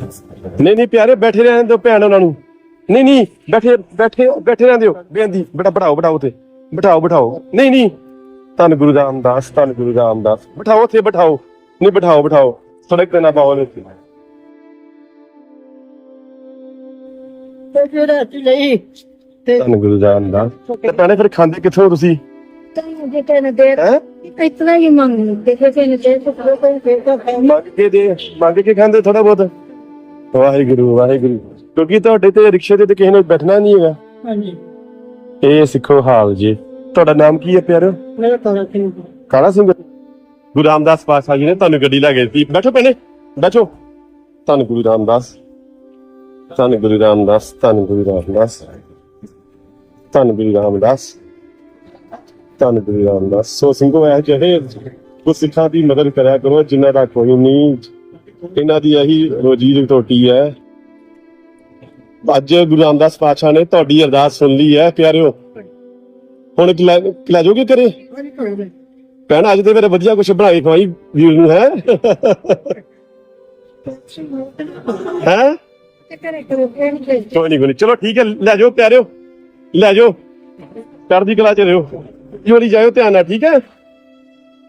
ਨਹੀਂ ਨਹੀਂ ਪਿਆਰੇ ਬੈਠੇ ਰਹਿਣ ਦਿਓ ਭੈਣ ਉਹਨਾਂ ਨੂੰ। ਨਹੀਂ ਨਹੀਂ ਬੈਠੇ ਬੈਠੇ ਬੈਠੇ ਰਹਿਣ ਦਿਓ। ਬੇਨਤੀ ਬੇਟਾ ਬਿਠਾਓ ਬਿਠਾਓ ਤੇ ਬਿਠਾਓ ਬਿਠਾਓ। ਨਹੀਂ ਨਹੀਂ ਧੰਨ ਗੁਰੂ ਰਾਮਦਾਸ ਧੰਨ ਗੁਰੂ ਰਾਮਦਾਸ। ਬਿਠਾਓ ਉੱਥੇ ਬਿਠਾਓ। ਨਹੀਂ ਬਿਠਾਓ ਬਿਠਾਓ। ਸੜਕ ਤੇ ਨਾ ਪਾਓ ਨੇ ਤੇ ਜਿਹੜਾ ਲਈ ਤੇ ਧੰਨ ਗੁਰੂ ਰਾਮਦਾਸ। ਤੇ ਭੈਣੇ ਫਿਰ ਖਾਂਦੇ ਕਿੱਥੋਂ ਤੁਸੀਂ? ਤੈਨੂੰ ਜੇ ਤੈਨੂੰ ਦੇ ਇਤਨਾ ਹੀ ਮੰਗ ਦੇਖੇ ਤੈਨੂੰ ਦੇ ਸੋ ਕੋਈ ਫੇਰ ਤਾਂ ਮੰਗ ਕੇ ਦੇ ਮੰਗ ਕੇ ਖਾਂਦੇ ਥੋੜਾ ਬਹੁਤ। ਵਾਹਿਗੁਰੂ ਵਾਹਿਗੁਰੂ। ਕਿਉਂਕਿ ਤੁਹਾਡੇ ਤੇ ਰਿਕਸ਼ੇ ਤੇ ਤੇ ਕਿਸੇ ਨੇ ਬੈਠਣਾ ਨਹੀਂ ਹੈਗਾ। ਹਾਂਜੀ। ਇਹ ਸਿੱਖੋ ਹਾਲ ਜੀ। ਤੁਹਾਡਾ ਨਾਮ ਕੀ ਹੈ ਪਿਆਰਿਓ ਮੇਰਾ ਤਾਂ ਸਿੰਘ ਕਾਲਾ ਸਿੰਘ। ਗੁਰੂ ਰਾਮਦਾਸ ਪਾਤਸ਼ਾਹ ਜੀ ਨੇ ਤੁਹਾਨੂੰ ਗੱਡੀ ਲੈ ਕੇ ਦਿੱਤੀ। ਬੈਠੋ ਭੈਣੇ ਬੈਠੋ। ਧੰਨ ਗੁਰੂ ਰਾਮਦਾਸ। ਧੰਨ ਗੁਰੂ ਰਾਮਦਾਸ ਧੰਨ ਗੁਰੂ ਰਾਮਦਾਸ। ਧੰਨ ਗੁਰੂ ਰਾਮਦਾਸ। ਧੰਨ ਗੁਰੂ ਰਾਮਦਾਸ। ਸੋ ਸਿੰਘੋ ਇਹ ਜਿਹੜੇ ਉਹ ਸਿੱਖਾਂ ਦੀ ਮਦਦ ਕਰਿਆ ਕਰੋ ਜਿਨ੍ਹਾਂ ਦਾ ਕੋਈ ਨਹੀਂ ਇਹਨਾਂ ਦੀ ਇਹੀ ਰੋਜੀ ਰੋਟੀ ਹੈ। ਅੱਜ ਗੁਰੂ ਰਾਮਦਾਸ ਪਾਤਸ਼ਾਹ ਨੇ ਤੁਹਾਡੀ ਅਰਦਾਸ ਸੁਣ ਲਈ ਹੈ ਪਿਆਰਿਓ। ਹੁਣ ਲੈ ਜਾਓਗੇ ਘਰੇ? ਭੈਣ ਅੱਜ ਤੇ ਮੇਰੇ ਵਧੀਆ ਕੁਛ ਬਣਾ ਕੇ ਖਵਾਈ ਵੀਰ ਨੂੰ ਹੈ? ਹੈ? ਕਰੇ ਕਰੇ ਕੋਈ ਨਹੀਂ ਕੋਈ। ਚਲੋ ਠੀਕ ਹੈ ਲੈ ਜਾਓ ਪਿਆਰਿਓ। ਲੈ ਜਾਓ। ਚੜ੍ਹਦੀ ਕਲਾ ਚ ਰਹੋ। ਜੋਲੀ ਜਾਇਓ ਧਿਆਨ ਨਾਲ ਠੀਕ ਹੈ?